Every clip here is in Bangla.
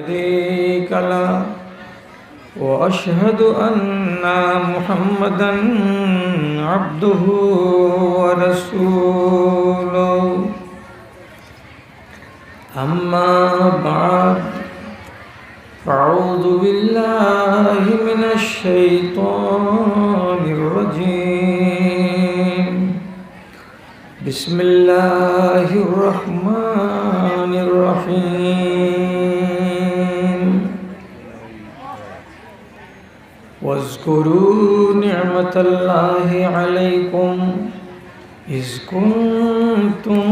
شريك له وأشهد أن محمدا عبده ورسوله أما بعد فأعوذ بالله من الشيطان الرجيم بسم الله الرحمن الرحيم واذكروا نعمة الله عليكم إذ كنتم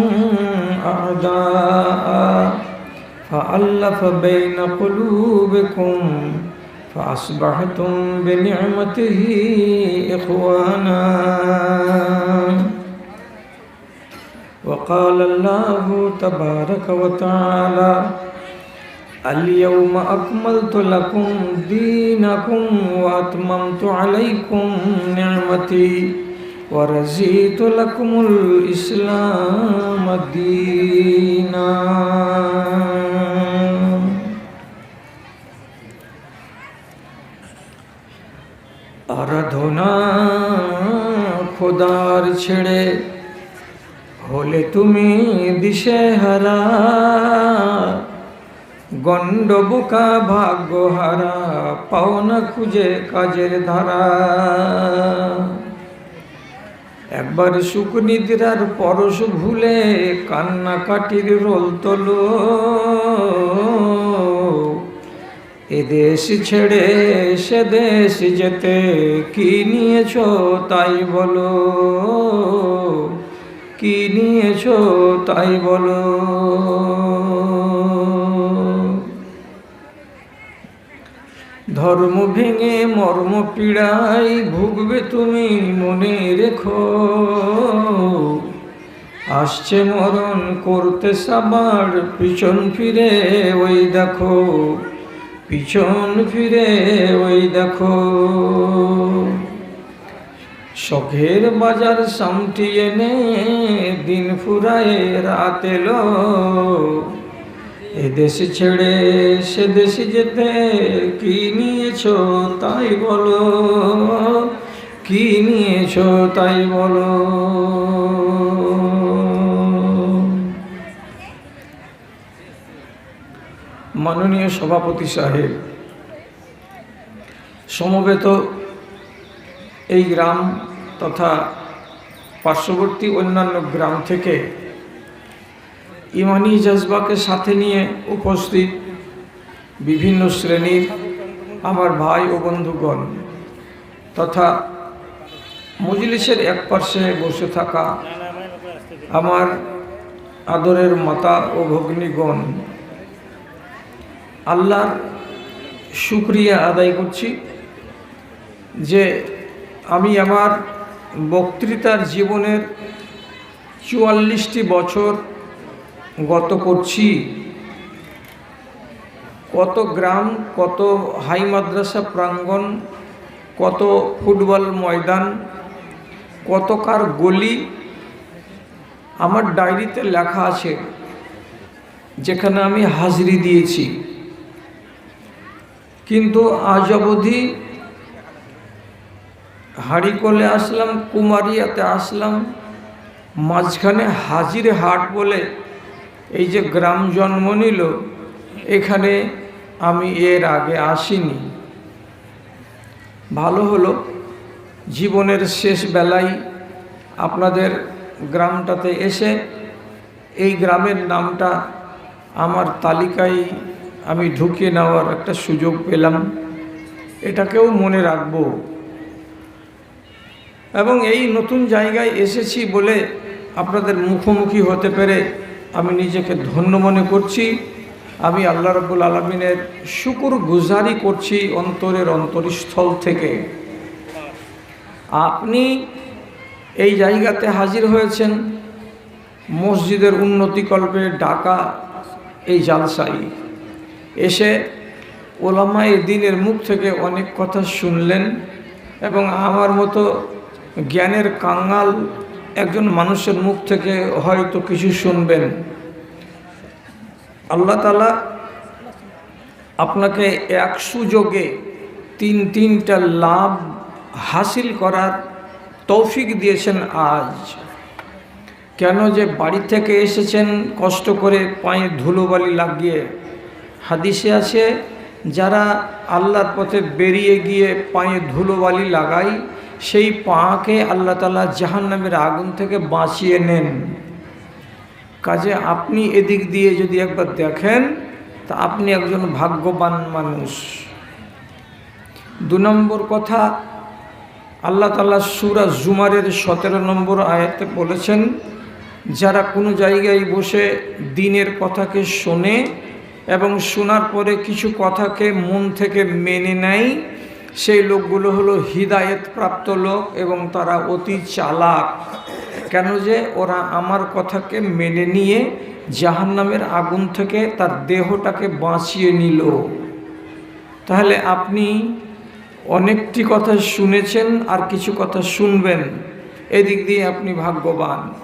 أعداء فألف بين قلوبكم فأصبحتم بنعمته إخوانا وقال الله تبارك وتعالى اليوم أكملت لكم دينكم وأتممت عليكم نعمتي ورزيت لكم الإسلام دينا আরাধনা খোদার ছেড়ে হলে তুমি দিশে হারা গণ্ড বোকা ভাগ্য হারা পাও না খুঁজে কাজের ধারা। একবার সুখ নিদ্রার পরশ ভুলে কান্নাকাটির রোল তোলো। এ দেশ ছেড়ে সে দেশ যেতে কি নিয়েছ তাই বলো। কি নিয়েছ তাই বলো। ধর্ম ভেঙে মর্ম পীড়াই ভুগবে তুমি, মনে রেখো। আসছে মরণ, করতে সাবার পিছন ফিরে ওই দেখো। পিছন ফিরে ওই দেখো। শখের বাজার সামটিয়ে এনে দিন ফুরায় রাত এলো। এ দেশ ছেড়ে সে দেশে যেতে কি নিয়েছ তাই বলো। কি নিয়েছ তাই বলো। মাননীয় সভাপতি সাহেব, সমবেত এই গ্রাম তথা পার্শ্ববর্তী অন্যান্য গ্রাম থেকে ইমানি জজবাকে সাথে নিয়ে উপস্থিত বিভিন্ন শ্রেণির আমার ভাই ও বন্ধুগণ তথা মজলিসের এক পার্শ্বে বসে থাকা আমার আদরের মাতা ও ভগ্নীগণ, আল্লাহর শুক্রিয়া আদায় করছি যে আমি আমার বক্তৃতার জীবনের চুয়াল্লিশটি বছর গত করছি কত গ্রাম, কত হাই মাদ্রাসা প্রাঙ্গণ, কত ফুটবল ময়দান কত কার গলি, আমার ডায়েরিতে লেখা আছে, যেখানে আমি হাজিরি দিয়েছি। কিন্তু আজ অবধি হাড়িকলে আসলাম, কুমারিয়াতে আসলাম, মাঝখানে হাজির হাট বলে এই যে গ্রাম জন্ম নিল, এখানে আমি এর আগে আসিনি। ভালো হলো, জীবনের শেষ বেলায় আপনাদের গ্রামটাতে এসে এই গ্রামের নামটা আমার তালিকায় আমি ঢুকিয়ে নেওয়ার একটা সুযোগ পেলাম। এটাকেও মনে রাখব। এবং এই নতুন জায়গায় এসেছি বলে আপনাদের মুখোমুখি হতে পেরে আমি নিজেকে ধন্য মনে করছি। আমি আল্লাহ রব্বুল আলমিনের শুকুর গুজারি করছি অন্তরের অন্তরস্থল থেকে। আপনি এই জায়গাতে হাজির হয়েছেন মসজিদের উন্নতিকল্পে ডাকা এই জালসাই এসে ওলামায় দিনের মুখ থেকে অনেক কথা শুনলেন এবং আমার মতো জ্ঞানের কাঙ্গাল একজন মানুষের মুখ থেকে হয়তো কিছু শুনবেন। আল্লাহ তালা আপনাকে এক সুযোগে তিন তিনটা লাভ হাসিল করার তৌফিক দিয়েছেন আজ। কেন যে বাড়ি থেকে এসেছেন, কষ্ট করে পায়ে ধুলোবালি লাগিয়ে। হাদিসে আছে, যারা আল্লাহর পথে বেরিয়ে গিয়ে পায়ে ধুলোবালি লাগায় সেই পাকে আল্লাহ তালা জাহান্নামের আগুন থেকে বাঁচিয়ে নেন। কাজে আপনি এদিক দিয়ে যদি একবার দেখেন, তা আপনি একজন ভাগ্যবান মানুষ। দু নম্বর কথা, আল্লাহ তালা সুরা জুমারের সতেরো নম্বর আয়াতে বলেছেন, যারা কোনো জায়গায় বসে দিনের কথাকে শোনে এবং শোনার পরে কিছু কথাকে মন থেকে মেনে নেয় সেই লোকগুলো হলো প্রাপ্ত লোক এবং তারা অতি চালাক। কেন যে ওরা আমার কথাকে মেনে নিয়ে জাহান্নামের আগুন থেকে তার দেহটাকে বাঁচিয়ে নিল। তাহলে আপনি অনেকটি কথা শুনেছেন আর কিছু কথা শুনবেন। এদিক দিয়ে আপনি ভাগ্যবান।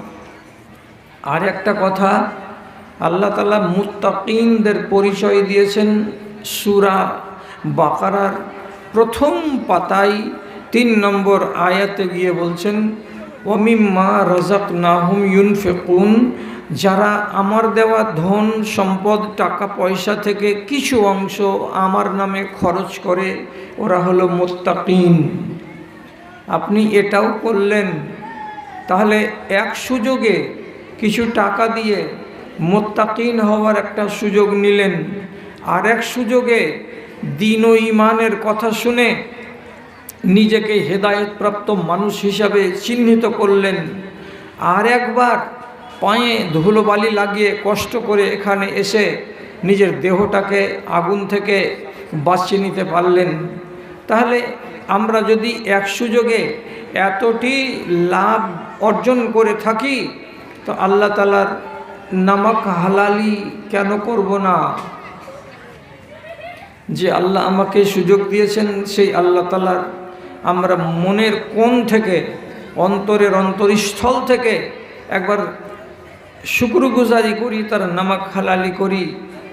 আর একটা কথা, আল্লাহ তালা মুত্তাকিনদের পরিচয় দিয়েছেন সুরা বাকারার প্রথম পাতায় তিন নম্বর আয়াতে গিয়ে বলছেন, ওমিম্মা রাজাক নাহুম ইউনফেকুন, যারা আমার দেওয়া ধন, সম্পদ, টাকা, পয়সা থেকে কিছু অংশ আমার নামে খরচ করে, ওরা হলো মোত্তাকিন। আপনি এটাও করলেন। তাহলে এক সুযোগে কিছু টাকা দিয়ে মোত্তাকিন হওয়ার একটা সুযোগ নিলেন। আর এক সুযোগে দিন ও ইমানের কথা শুনে নিজেকে হেদায়তপ্রাপ্ত মানুষ হিসাবে চিহ্নিত করলেন। আর একবার পায়ে ধুলোবালি লাগিয়ে কষ্ট করে এখানে এসে নিজের দেহটাকে আগুন থেকে বাঁচিয়ে নিতে পারলেন। তাহলে আমরা যদি এক সুযোগে এতটি লাভ অর্জন করে থাকি, তো আল্লাহ তালার নামক হালালি কেন করব না? যে আল্লাহ আমাকে সুযোগ দিয়েছেন, সেই আল্লাহ তালার আমরা মনের কোণ থেকে, অন্তরের অন্তরস্থল থেকে একবার শুক্রগুজারি করি, তার নামাক হালালি করি।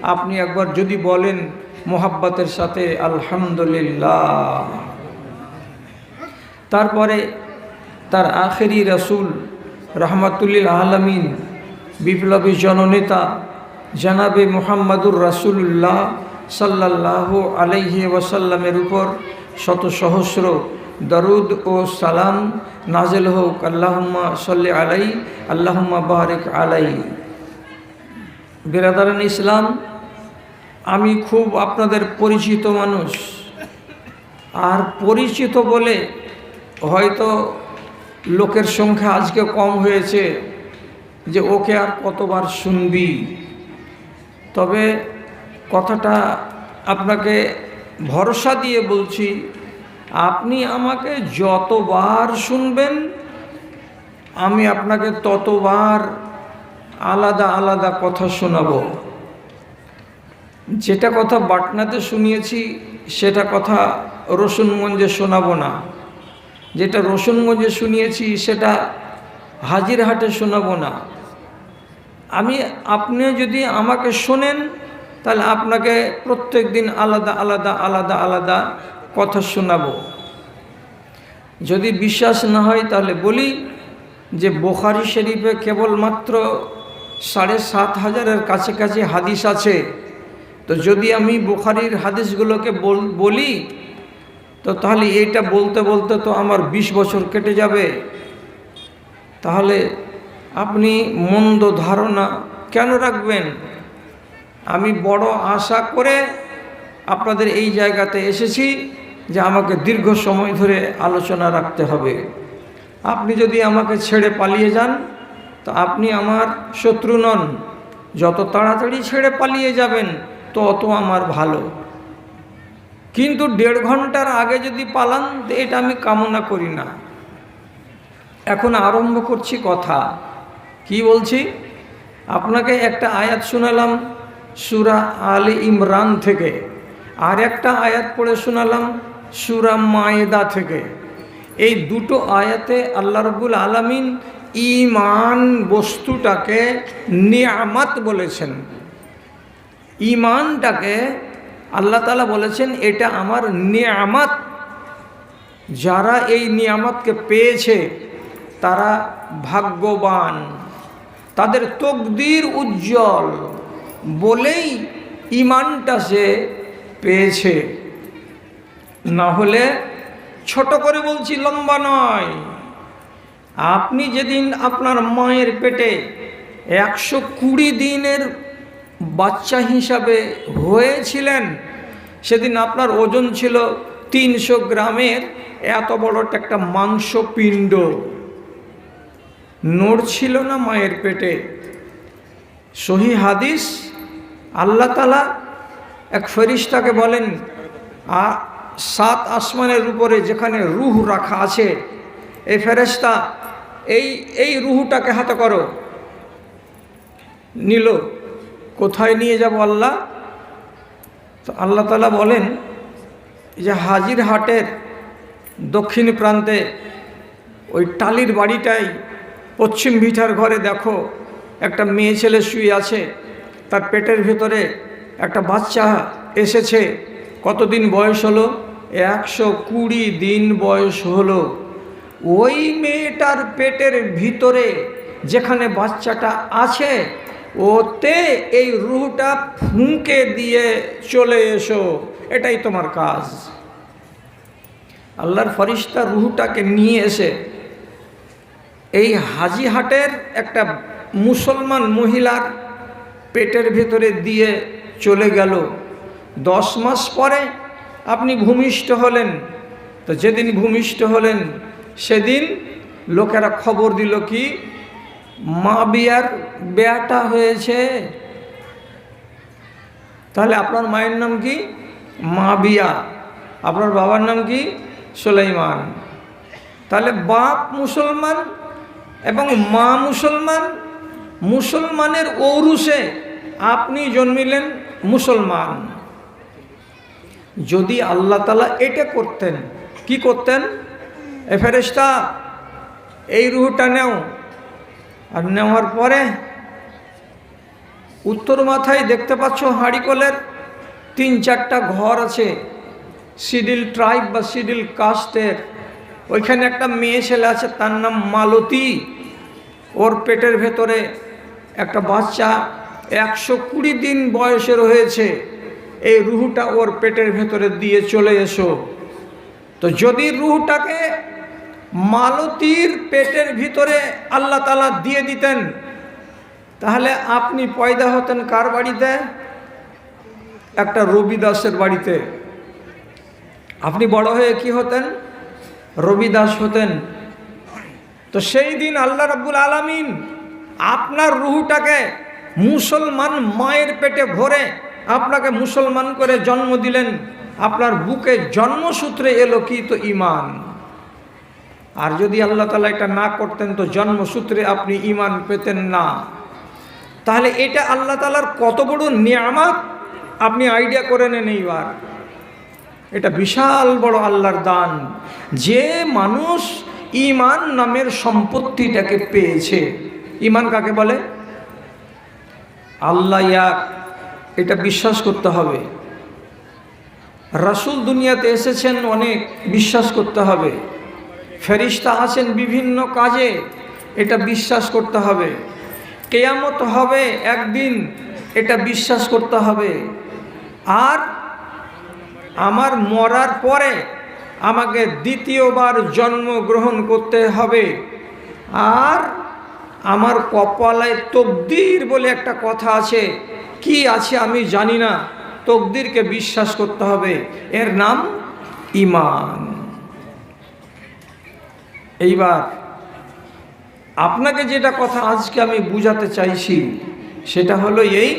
আপনি একবার যদি বলেন, মোহাব্বতের সাথে আলহামদুলিল্লাহ। তারপরে তার আখেরি রসুল, রহমাতুল্লিল আলমিন, বিপ্লবী জননেতা, জানাবে মোহাম্মদুর রাসুল্লাহ সাল্লাহ আলাইহি ওয়াসাল্লামের উপর শত সহস্র দরুদ ও সালাম নাজেল হোক। আল্লাহম্মা সাল্লি আলাই, আল্লাহম্মা বারেক আলাই। বিরাদারান ইসলাম, আমি খুব আপনাদের পরিচিত মানুষ। আর পরিচিত বলে হয়তো লোকের সংখ্যা আজকে কম হয়েছে যে ওকে আর কতবার শুনবি? তবে কথাটা আপনাকে ভরসা দিয়ে বলছি, আপনি আমাকে যতবার শুনবেন, আমি আপনাকে ততবার আলাদা আলাদা কথা শোনাব। যেটা কথা বাটনাতে শুনিয়েছি, সেটা কথা রসুনগঞ্জে শোনাবো না। যেটা রসুনগঞ্জে শুনিয়েছি, সেটা হাজিরহাটে শোনাবো না। আমি আপনি যদি আমাকে শোনেন তাহলে আপনাকে প্রত্যেক দিন আলাদা আলাদা আলাদা আলাদা কথা শোনাবো। যদি বিশ্বাস না হয় তাহলে বলি যে বোখারি শরীফে কেবলমাত্র সাড়ে সাত হাজারের কাছাকাছি হাদিস আছে। তো যদি আমি বোখারির হাদিসগুলোকে বলি তো তাহলে এইটা বলতে বলতে তো আমার ২০ বছর কেটে যাবে। তাহলে আপনি মন্দ ধারণা কেন রাখবেন? আমি বড় আশা করে আপনাদের এই জায়গাতে এসেছি যে আমাকে দীর্ঘ সময় ধরে আলোচনা রাখতে হবে। আপনি যদি আমাকে ছেড়ে পালিয়ে যান, তো আপনি আমার শত্রু নন। যত তাড়াতাড়ি ছেড়ে পালিয়ে যাবেন, তত আমার ভালো। কিন্তু দেড় ঘণ্টার আগে যদি পালান এটা আমি কামনা করি না। এখন আরম্ভ করছি কথা। কি বলছি? আপনাকে একটা আয়াত শোনালাম। সুরা আলী ইমরান থেকে। আর একটা আয়াত পড়ে শোনালাম, সুরা মায়েদা থেকে। এই দুটো আয়াতে আল্লাহ রবুল আলমিন ইমান বস্তুটাকে নিয়ামাত বলেছেন। ইমানটাকে আল্লাহ তালা বলেছেন, এটা আমার নিয়ামত। যারা এই নিয়ামতকে পেয়েছে, তারা ভাগ্যবান। তাদের তকদির উজ্জ্বল। বলেই ইমানটা সে পেয়েছে। না হলে ছোট করে বলছি, লম্বা নয়। আপনি যেদিন আপনার মায়ের পেটে একশো কুড়ি দিনের বাচ্চা হিসাবে হয়েছিলেন, সেদিন আপনার ওজন ছিল তিনশো গ্রামের, এত বড় একটা মাংসপিণ্ড। নড়ছিল না মায়ের পেটে। সহি হাদিস আল্লাহ তালা এক ফেরিস্তাকে বলেন সাত আসমানের উপরে যেখানে রুহ রাখা আছে এই ফেরেস্তা এই এই রুহুটাকে হাতে করো। নিল, কোথায় নিয়ে যাব আল্লাহ? তো আল্লাহ তালা বলেন যে হাজির হাটের দক্ষিণ প্রান্তে ওই টালির বাড়িটাই পশ্চিম ভিটার ঘরে দেখো, একটা মেয়ে ছেলে শুয়ে আছে। তার পেটের ভেতরে একটা বাচ্চা এসেছে। কতদিন বয়স হলো? একশো কুড়ি দিন বয়স হলো। ওই মেয়েটার পেটের ভিতরে যেখানে বাচ্চাটা আছে, ওতে এই রুহটা ফুঁকে দিয়ে চলে এসো। এটাই তোমার কাজ। আল্লাহর ফরিস্তা রুহটাকে নিয়ে এসে এই হাজিহাটের একটা মুসলমান মহিলার পেটের ভেতরে দিয়ে চলে গেল। দশ মাস পরে আপনি ভূমিষ্ঠ হলেন। তো যেদিন ভূমিষ্ঠ হলেন, সেদিন লোকেরা খবর দিল কি, মা বিয়ার বেয়াটা হয়েছে। তাহলে আপনার মায়ের নাম কি? মা বিয়া। আপনার বাবার নাম কি? সুলাইমান। তাহলে বাপ মুসলমান এবং মা মুসলমান, মুসলমানের ঔরুসে আপনি জন্মিলেন মুসলমান। যদি আল্লাহ তালা এটা করতেন, কি করতেন? এ ফেরেস্তা এই রুহটা নেও। আর নেওয়ার পরে উত্তর মাথায় দেখতে পাচ্ছ হাঁড়িকলের তিন চারটা ঘর আছে, সিডিল ট্রাইব বা সিডিল কাস্টের ওইখানে একটা মেয়ে ছেলে আছে, তার নাম মালতী। ওর পেটের ভেতরে একটা বাচ্চা একশো কুড়ি দিন বয়সের হয়েছে। এই রুহুটা ওর পেটের ভেতরে দিয়ে চলে এসো। তো যদি রুহুটাকে মালতির পেটের ভিতরে আল্লাহ তালা দিয়ে দিতেন, তাহলে আপনি পয়দা হতেন কার বাড়িতে? একটা রবিদাসের বাড়িতে। আপনি বড় হয়ে কি হতেন? রবিদাস হতেন। তো সেই দিন আল্লাহ রাব্বুল আলামিন আপনার রুহুটাকে মুসলমান মায়ের পেটে ভরে আপনাকে মুসলমান করে জন্ম দিলেন, আপনার বুকে জন্মসূত্রে এলো কি তো ইমান? আর যদি আল্লাহ তালা এটা না করতেন তো জন্মসূত্রে আপনি ইমান পেতেন না। তাহলে এটা আল্লাহ তালার কত বড় নিয়ামত? আপনি আইডিয়া করে নেন এইবার। এটা বিশাল বড় আল্লাহর দান। যে মানুষ ইমান নামের সম্পত্তিটাকে পেয়েছে, ইমান কাকে বলে? আল্লাহ এক এটা বিশ্বাস করতে হবে। রাসুল দুনিয়াতে এসেছেন অনেক, বিশ্বাস করতে হবে। ফেরিস্তা আছেন বিভিন্ন কাজে, এটা বিশ্বাস করতে হবে। কেয়ামত হবে একদিন, এটা বিশ্বাস করতে হবে। আর আমার মরার পরে আমাকে দ্বিতীয়বার জন্মগ্রহণ করতে হবে। আর আমার কপালায় তকদির বলে একটা কথা আছে। কি আছে আমি জানি না। তকদিরকে বিশ্বাস করতে হবে। এর নাম ইমান এইবার আপনাকে যেটা কথা আজকে আমি বুঝাতে চাইছি, সেটা হলো এই,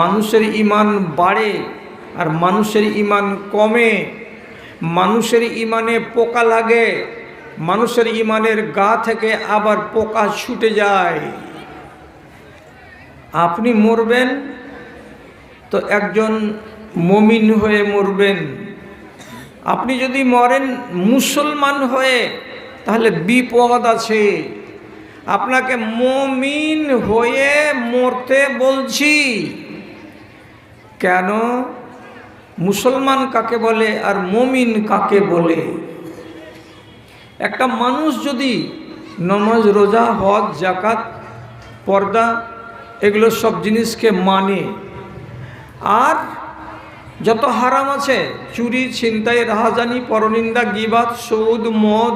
মানুষের ইমান বাড়ে আর মানুষের ইমান কমে। মানুষের ইমানে পোকা লাগে। মানুষের ইমানের গা থেকে আবার পোকা ছুটে যায়। আপনি মরবেন, তো একজন মমিন হয়ে মরবেন। আপনি যদি মরেন মুসলমান হয়ে, তাহলে বিপদ আছে। আপনাকে মমিন হয়ে মরতে বলছি। কেন? মুসলমান কাকে বলে আর মমিন কাকে বলে? একটা মানুষ যদি নমাজ, রোজা, হজ জাকাত পর্দা, এগুলো সব জিনিসকে মানে আর যত হারাম আছে, চুরি, ছিনতাই, রাহাজানি, পরনিন্দা, গিবাদ, সৌদ, মদ,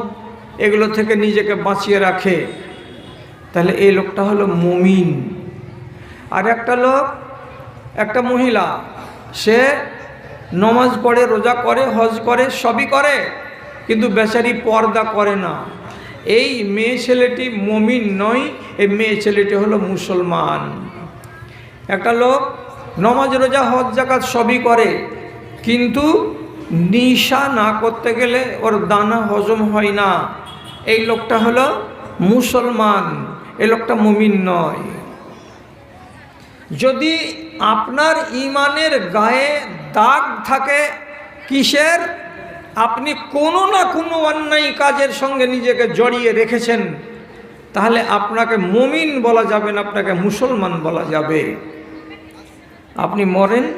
এগুলো থেকে নিজেকে বাঁচিয়ে রাখে। তাহলে এই লোকটা হলো মুমিন। আর একটা লোক, একটা মহিলা, সে নমাজ পড়ে, রোজা করে, হজ করে, সবই করে কিন্তু বেচারি পর্দা করে না। এই মেয়ে ছেলেটি মমিন নয়, এই মেয়ে ছেলেটি হলো মুসলমান। একটা লোক নমাজ, রোজা, হজ জাকাত সবই করে, কিন্তু নিশা না করতে গেলে ওর দানা হজম হয় না। এই লোকটা হলো মুসলমান, এই লোকটা মুমিন নয়। যদি আপনার ইমানের গায়ে দাগ থাকে, কিসের? আপনি কোনো না কোনো অন্যায় কাজের সঙ্গে নিজেকে জড়িয়ে রেখেছেন, তাহলে আপনাকে মুমিন বলা যাবে না, আপনাকে মুসলমান বলা যাবে। আপনি মরেন,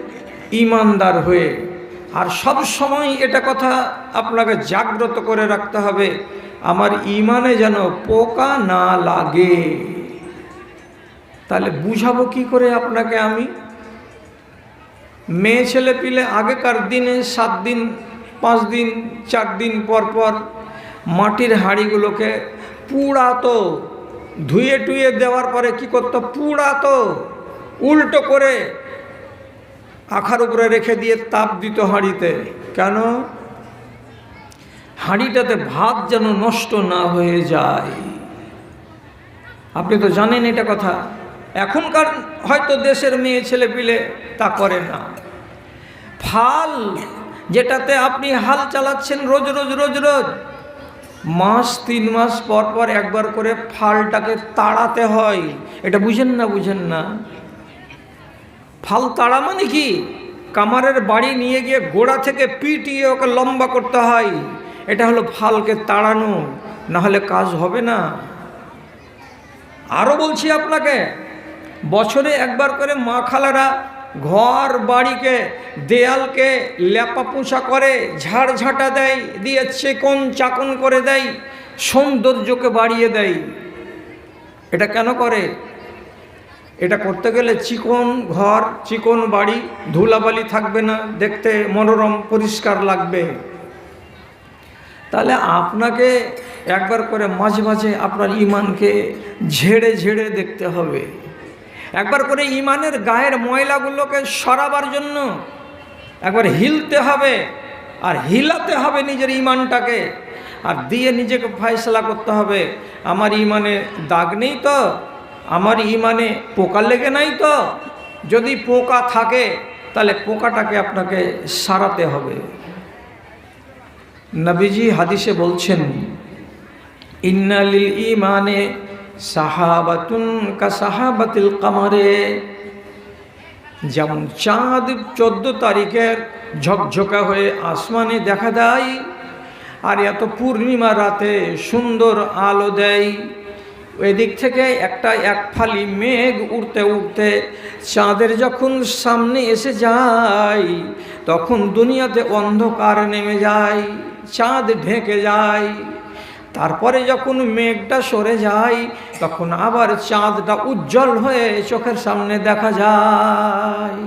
ইমানদার হয়ে। আর সব সময় এটা কথা আপনাকে জাগ্রত করে রাখতে হবে, আমার ইমানে যেন পোকা না লাগে। তাহলে বুঝাবো কি করে আপনাকে আমি? মেয়ে ছেলে পিলে আগেকার দিনে সাত দিন পাঁচ দিন, চার দিন পর পর মাটির হাঁড়িগুলোকে পুড়াতো। ধুয়ে টুয়ে দেওয়ার পরে কি করতো? পুড়াতো। উল্টো করে আখার উপরে রেখে দিয়ে তাপ দিত হাঁড়িতে। কেন? হাঁড়িটাতে ভাত যেন নষ্ট না হয়ে যায়। আপনি তো জানেন এটা কথা। এখনকার হয়তো দেশের মেয়ে ছেলে পিলে তা করে না। ফাল যেটাতে আপনি হাল চালাচ্ছেন রোজ রোজ রোজ রোজ। মাস, তিন মাস পর পর একবার করে ফালটাকে তাড়াতে হয়। এটা বুঝেন না বুঝেন না। ফাল তাড়া মানে কি? কামারের বাড়ি নিয়ে গিয়ে গোড়া থেকে পিটিয়ে ওকে লম্বা করতে হয়। এটা হলো ফালকে তাড়ানো, না হলে কাজ হবে না। আরও বলছি আপনাকে, বছরে একবার করে মা খালারা ঘর বাড়িকে, দেয়ালকে লেপা পোছা করে ঝাড় ঝাঁটা দেয়, দিয়ে চেকন চাকন করে দেয়, সৌন্দর্যকে বাড়িয়ে দেয়। এটা কেন করে? এটা করতে গেলে চিকন ঘর, চিকন বাড়ি, ধুলাবালি থাকবে না, দেখতে মনোরম, পরিষ্কার লাগবে। তাহলে আপনাকে একবার করে মাঝে মাঝে আপনার ইমানকে ঝেড়ে ঝেড়ে দেখতে হবে। একবার করে ইমানের গায়ের ময়লাগুলোকে সরাবার জন্য একবার হিলতে হবে আর হিলাতে হবে নিজের ইমানটাকে আর দিয়ে নিজেকে ফয়সলা করতে হবে। আমার ইমানে দাগ নেই তো? আমার ইমানে পোকা লেগে নাই তো? যদি পোকা থাকে, তাহলে পোকাটাকে আপনাকে সারাতে হবে। নবীজি হাদিসে বলছেন ইন্নালিল ইমানে সাহাবাতুন কা সাহাবাতিল কামারে। যেমন চাঁদ চোদ্দ তারিখের ঝকঝকা হয়ে আসমানে দেখা দেয়, আর এত পূর্ণিমা রাতে সুন্দর আলো দেয়। এদিক থেকে একটা এক ফালি মেঘ উড়তে উড়তে চাঁদের যখন সামনে এসে যায়, তখন দুনিয়াতে অন্ধকার নেমে যায়, চাঁদ ঢেকে যায়। তারপরে যখন মেঘটা সরে যায়, তখন আবার চাঁদটা উজ্জ্বল হয়ে চোখের সামনে দেখা যায়।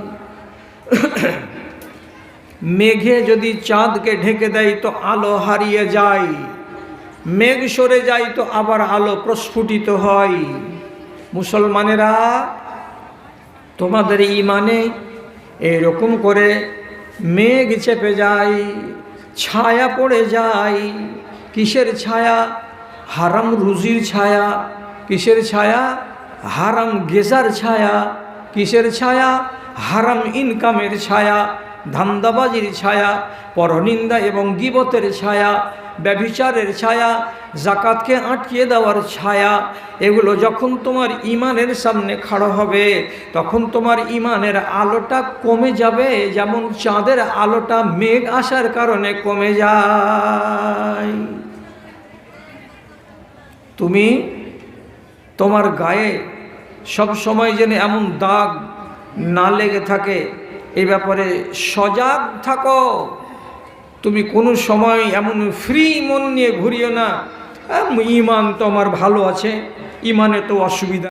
মেঘে যদি চাঁদকে ঢেকে দেয়, তো আলো হারিয়ে যায়। মেঘ সরে যায়, তো আবার আলো প্রস্ফুটিত হয়। মুসলমানেরা, তোমাদের ইমানে এরকম করে মেঘ চেপে যায়, ছায়া পড়ে যায়। কিসের ছায়া? হারাম রুজির ছায়া। কিসের ছায়া? হারাম গেজার ছায়া। কিসের ছায়া? হারাম ইনকামের ছায়া। ধান্দাবাজির ছায়া। পরনিন্দা এবং গিবতের ছায়া। ব্যভিচারের ছায়া। জাকাতকে আটকিয়ে দেওয়ার ছায়া। এগুলো যখন তোমার ইমানের সামনে খাড়া হবে, তখন তোমার ইমানের আলোটা কমে যাবে। যেমন চাঁদের আলোটা মেঘ আসার কারণে কমে যায়। তুমি তোমার গায়ে সব সময় যেন এমন দাগ না লেগে থাকে, এ ব্যাপারে সজাগ থাকো। তুমি কোনো সময় এমন ফ্রি মন নিয়ে ঘুরিও না। ইমান তো আমার ভালো আছে, ইমানে তো অসুবিধা